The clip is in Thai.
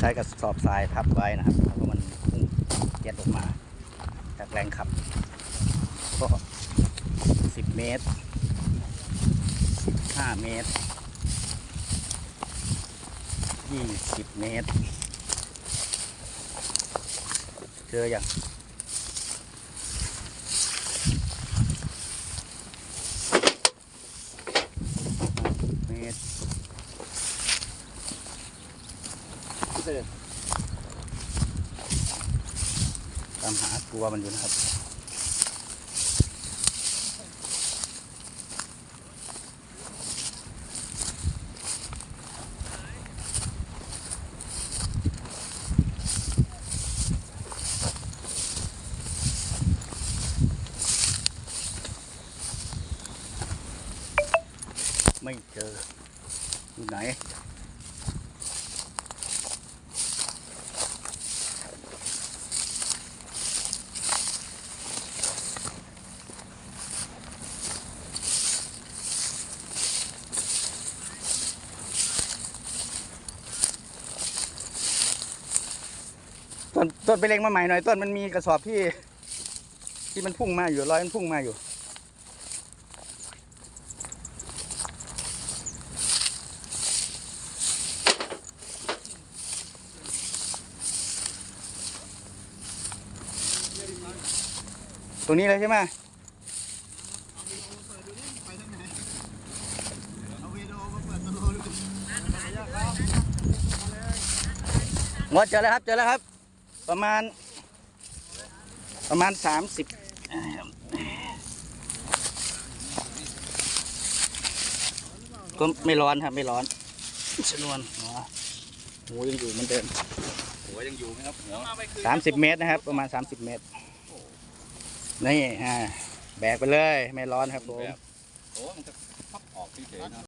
ใช้กระสอบทรายทับไว้นะครับเพราะมันพุ่งเย็ดออกมา จากแรงขับ ก็สิบเมตรห้าเมตรยี่สิบเมตร เจออย่างเมตร ตามหาตัวมันอยู่นะครับ ไม่เจออยู่ไหน ต้นต้นไปเล็งมาใหม่หน่อยต้นมันมีกระสอบที่ ที่มันพุ่งมาอยู่ร้อยมันพุ่งมาอยู่ ตรงนี้เลยใช่ไหมวิดีโอมาเปิดตัวโลดูงดเจอแล้วครับเจอแล้วครับ ประมาณ ประมาณสามสิบก็ไม่ร้อนครับไม่ร้อนชนวนอ๋อโหยังอยู่เหมือนเดิมหัวยังอยู่ไหมครับเหนียวสามสิบเมตรนะครับ ประมาณสามสิบเมตรนี่อ่าแบกไปเลย ไม่ร้อนครับผมโอ้มันจะพับออกเฉยๆนะ